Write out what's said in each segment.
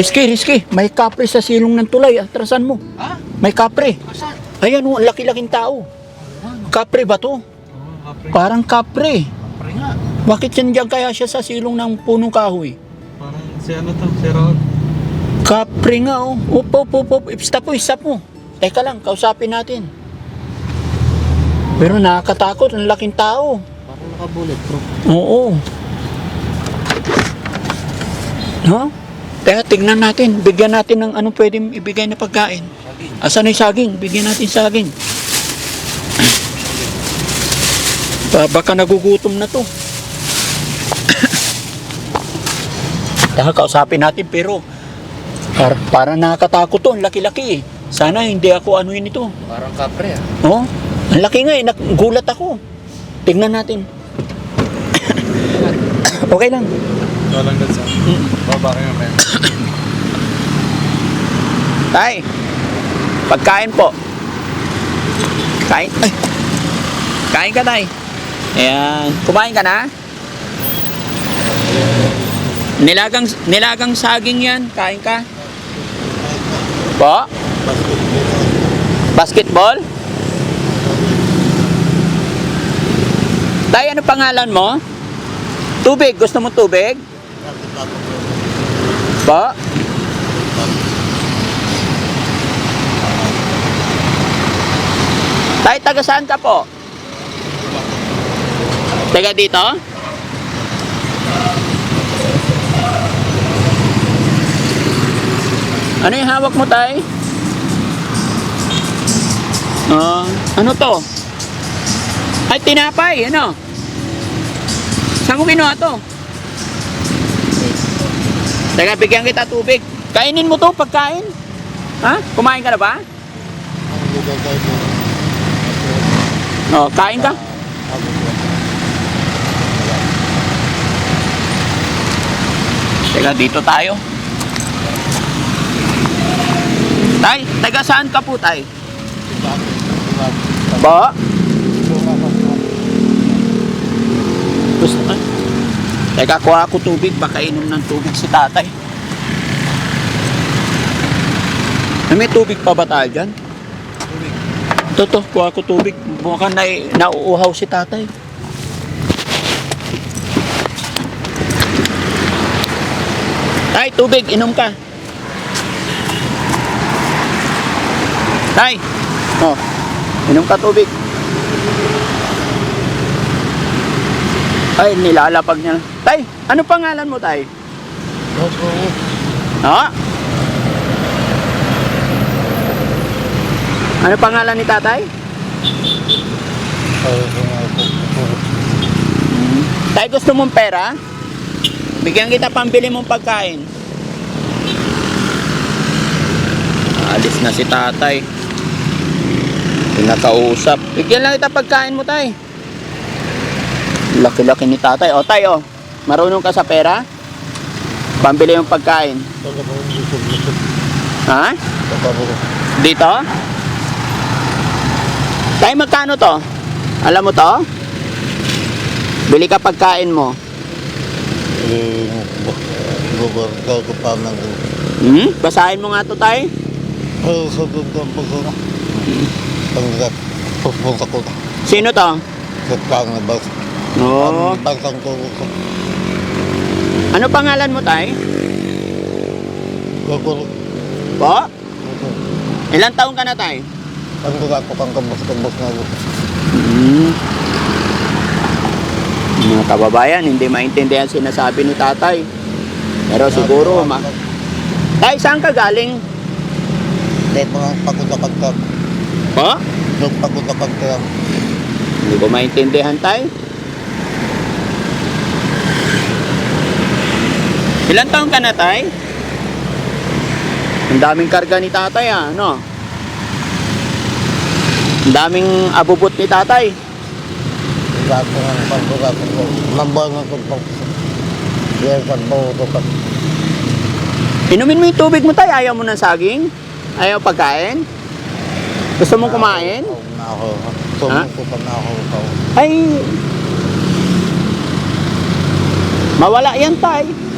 Risky, risky. May kapre sa silong ng tulay. Atrasan mo. Ha? May kapre. Asan? Ayan o, ang laki-laking tao. Kapre ba to? Oh, kapre. Parang kapre. Kapre nga. Bakit yan dyan kaya siya sa silong ng punong kahoy? Parang si ano to, si Raul. Kapre nga oh. Upo, upo, upo. Stop mo, stop mo. Teka lang, kausapin natin. Pero nakakatakot, ang laking tao. Parang naka-bulletproof. Oo. No? Teka, tignan natin. Bigyan natin ng anong pwedeng ibigay na pagkain. Asan na yung saging? Bigyan natin saging. Ba- baka nagugutom na to. Teka, kausapin natin pero para, para nakakatakot to. Laki-laki eh. Sana hindi ako anuin ito. Parang kapre ah. Oh, ang laki nga eh. Nagulat ako. Tingnan natin. okay lang. Walang gansa. Baba kayo may. Tay, pagkain po. Kain? Ay, kain ka, Tay. Ayan. Kumain ka na? Nilagang, nilagang saging yan. Kain ka? Po? Basketball? Tay, ano pangalan mo? Tubig. Gusto mo tubig? Po? Tay, taga saan ka po? Taga dito? Ano yung hawak mo, Tay? Ah, ano to? Ay, tinapay, ano? Saan mo kinuha to? Teka, bigyan kita tubig. Kainin mo to pagkain? Ha? Kumain ka na ba? Oh, kain ka? Teka, dito tayo. Tay, taga saan ka po, tay? Ba? Gusto ka? Teka, kuha ako tubig. Baka inom ng tubig si tatay. Ay, May tubig pa ba tayo dyan? Ito to, kuha ko tubig. Mukhang na, nauuhaw si tatay. Tay, tubig, inom ka. Tay, oh, inom ka tubig. Ay, nilalapag niya. Tay, ano pangalan mo, Tay? Ha? Ano pangalan ni tatay? Tay, gusto mong pera? Bigyan kita pambili mong pagkain. Alis na si tatay. Pinakausap. Bigyan lang kita pagkain mo, tay. Laki-laki ni tatay. O, tay, o. Marunong ka sa pera? Pambili yung pagkain. Ha? Dito? Tay, magkano to? Alam mo to? Bili ka pagkain mo. Hmm? Basahin mo nga to, tay. Sino to? Oo. Ano pangalan mo, tay? Po? Ilang taong ka na, tay? Hmm. Mga kababayan, hindi maintindihan sinasabi ni tatay. Pero siguro, ma... Tay, saan ka galing? Po? Hindi ko maintindihan, tay. Ilan taong ka na, tay? Ang daming karga ni tatay, ah, no? Ang daming abubot ni tatay. Inumin mo yung tubig mo, tay. Ayaw mo ng saging? Ayaw pagkain? Gusto mong kumain? Ay, mawala yan, tay.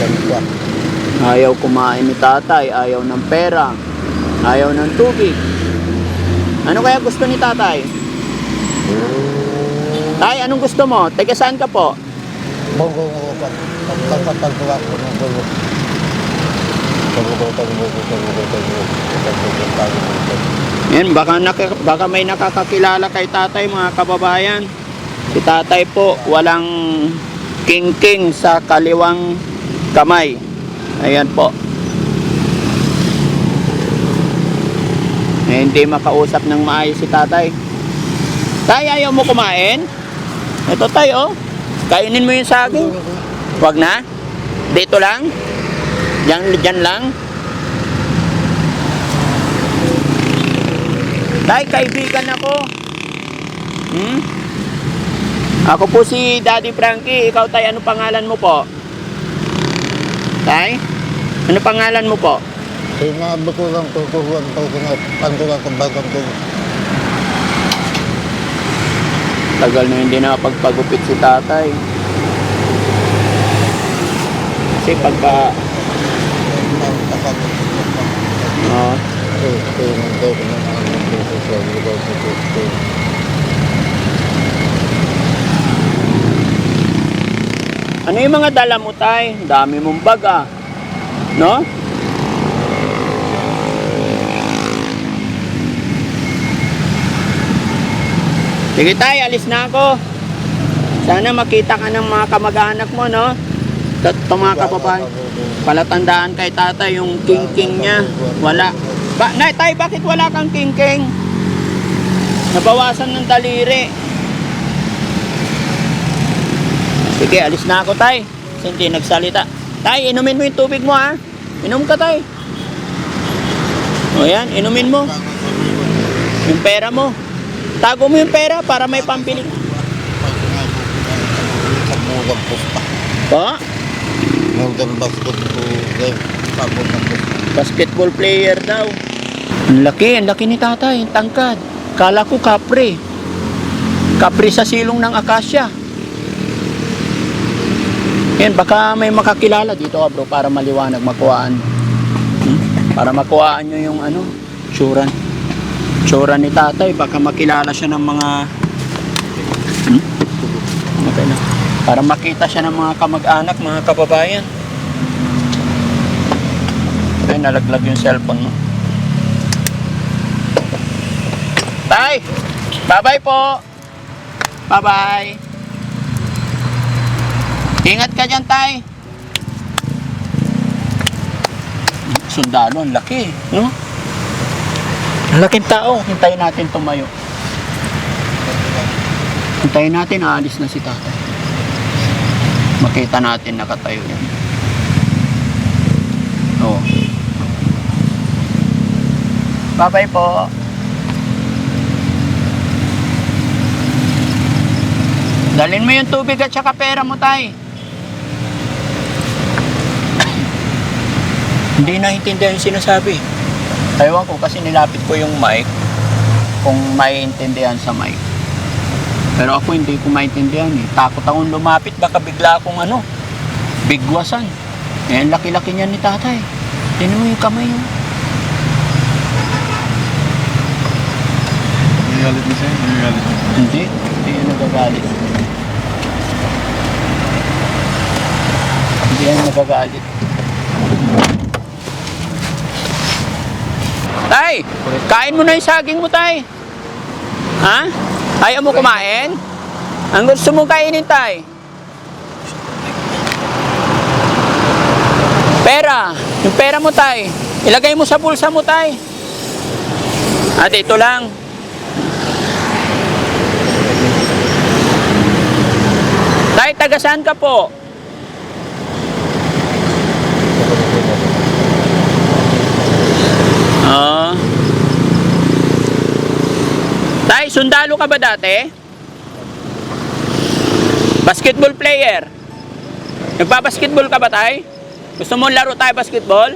Ganito. Ayaw kumain ni tatay, ayaw ng pera, ayaw ng tubig. Ano kaya gusto ni tatay? Tay, anong gusto mo? Taga saan ka po? Bongo mo pa. Pagpapagawa ko ng bongo. Yan, baka, naka, baka may nakakakilala kay tatay mga kababayan. Si tatay po, walang king-king sa kaliwang kamay. Ayan po. Eh, hindi makausap ng maayos si tatay. Tay, ayaw mo kumain? Ito tay, oh. Kainin mo yung saging. Wag na. Dito lang. Diyan, diyan lang. Tay, kaibigan ako. Hmm? Ako po si Daddy Frankie. Ikaw, Tay, ano pangalan mo po? Tay? Ano pangalan mo po? Sinabi ko lang tuturuan ko kung pandulan ko bagang ko. Tagal na hindi nakapagpagupit si tatay. Kasi pagka... Oh, ano yung mga dala mo, Tay? Dami mong bag, ah. No? Sige, Tay, alis na ako. Sana makita ka ng mga kamag-anak mo, no? Ito, mga kababayan. Palatandaan kay tatay yung king-king niya. Wala. Ba, nay, tay, bakit wala kang king-king? Nabawasan ng daliri. Sige, alis na ako, tay. Hindi nagsalita. Tay, inumin mo yung tubig mo, ha? Inom ka, tay. O yan, inumin mo. Yung pera mo. Tago mo yung pera para may pambili. Pusta. Basketball player daw. Ang laki, ang laki ni tatay, ang tangkad. Kala ko kapre. Kapre sa silong ng akasya. Yan, baka may makakilala dito ka bro para maliwanag, makuhaan. Hmm? Para makuhaan nyo yung ano, tsuran. Tsura ni tatay, baka makilala siya ng mga... Hmm? Okay na. Para makita siya ng mga kamag-anak, mga kababayan. Ay, nalaglag yung cellphone mo. Tay! Bye-bye po! Bye-bye! Ingat ka dyan, Tay! Sundalo, ang laki, no? Ang laking tao. Hintayin natin tumayo. Hintayin natin, aalis na si tatay. Makita natin nakatayo yan. Oo. Bye-bye po. Dalhin mo yung tubig at saka pera mo, tay. Hindi naintindihan yung sinasabi. Ewan ko kasi nilapit ko yung mic kung maiintindihan sa mic. Pero ako hindi ko maintindihan eh. Takot akong lumapit, baka bigla akong ano, bigwasan. Eh, laki-laki niyan ni tatay. Tinan mo yung kamay oh. Nagalit na siya. Nagalit na. Hindi, hindi yan nagagalit. Hindi yan nagagalit. Tay, kain mo na yung saging mo, tay. Ha? Ayaw mo kumain? Ang gusto mong kainin, tay? Pera. Yung pera mo, tay. Ilagay mo sa bulsa mo, tay. At ito lang. Tay, taga saan ka po? Ah. Tay, sundalo ka ba dati? Basketball player. Nagpa-basketball ka ba, tay? Gusto mo laro tayo basketball?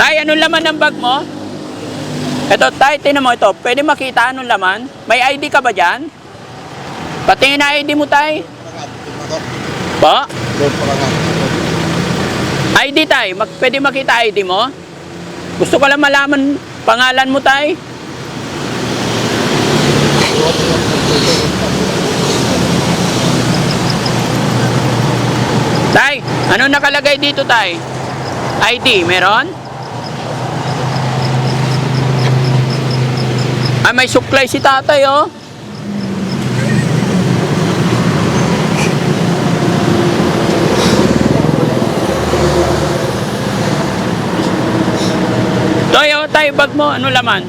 Tay, anong laman ng bag mo? Ito, tayo, tinan mo ito. Pwede makita anong laman? May ID ka ba dyan? Patingin na ID mo, tay. Pa. ID, tay. Mag, pwede makita ID mo? Gusto ko lang malaman pangalan mo, tay. Tay, ano nakalagay dito, tay? ID, meron? Ah, may suklay si tatay, oh. Tay, bag mo. Ano laman?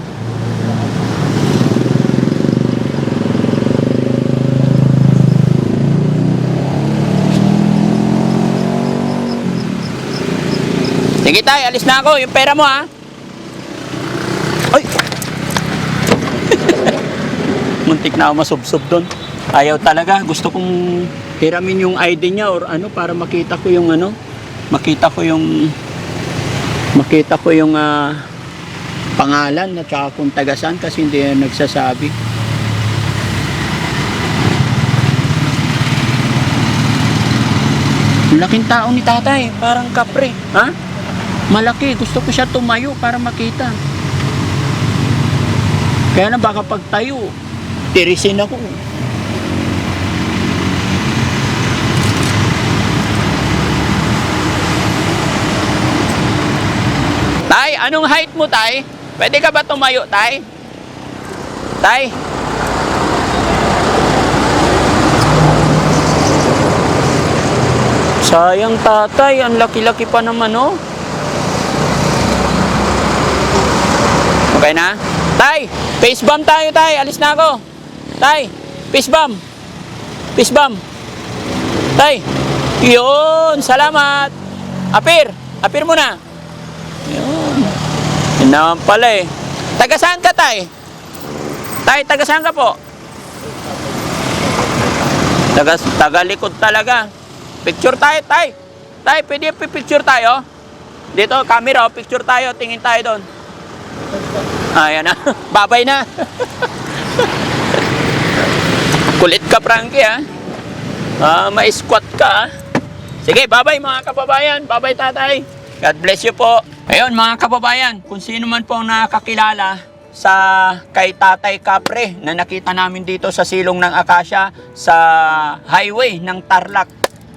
Sige tay, alis na ako. Yung pera mo ha. Ay! Muntik na ako masubsob doon. Ayaw talaga. Gusto kong hiramin yung ID niya or ano para makita ko yung ano. Makita ko yung makita ko yung ah, pangalan at saka kung tagasan kasi hindi yan nagsasabi. Laking tao ni tatay, parang kapre. Ha? Malaki, gusto ko siya tumayo para makita. Kaya na baka pag tayo, tirisin ako. Tay, anong height mo, Tay? Pwede ka ba tumayo, Tay? Tay? Sayang tatay, ang laki-laki pa naman, oh. Okay na? Tay, face bump tayo, Tay. Alis na ako. Tay, face bump. Face bump. Tay, yun, salamat. Apir, apir muna. Yun. Naman pala eh. Taga saan ka, Tay? Tay, taga saan ka po? Taga, taga likod talaga. Picture tayo, Tay. Tay, pwede picture tayo? Dito, camera, oh, picture tayo. Tingin tayo doon. Ayan na. Babay na. Kulit ka, Frankie, ha? Ah, may squat ka, ha? Sige, babay mga kababayan. Babay tatay. God bless you po. Ayun mga kababayan, kung sino man po ang nakakilala sa kay Tatay Capre na nakita namin dito sa silong ng Akasya sa highway ng Tarlac.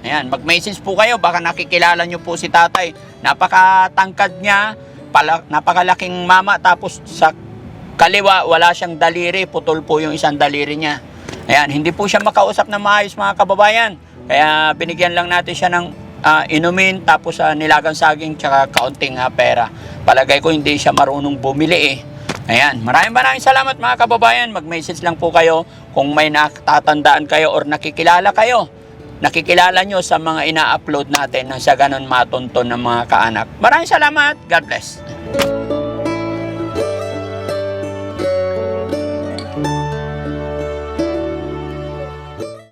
Ayan, mag-message po kayo, baka nakikilala nyo po si Tatay. Napakatangkad niya, pala, napakalaking mama, tapos sa kaliwa, wala siyang daliri, putol po yung isang daliri niya. Ayan, hindi po siya makausap na maayos mga kababayan. Kaya binigyan lang natin siya ng ah, inumin, tapos sa nilagang saging, tsaka kaunting ah, pera. Palagay ko hindi siya marunong bumili eh. Ayan, maraming maraming salamat mga kababayan. Mag-message lang po kayo kung may natatandaan kayo or nakikilala kayo. Nakikilala nyo sa mga ina-upload natin na sa ganun matunton ng mga kaanak. Maraming salamat. God bless.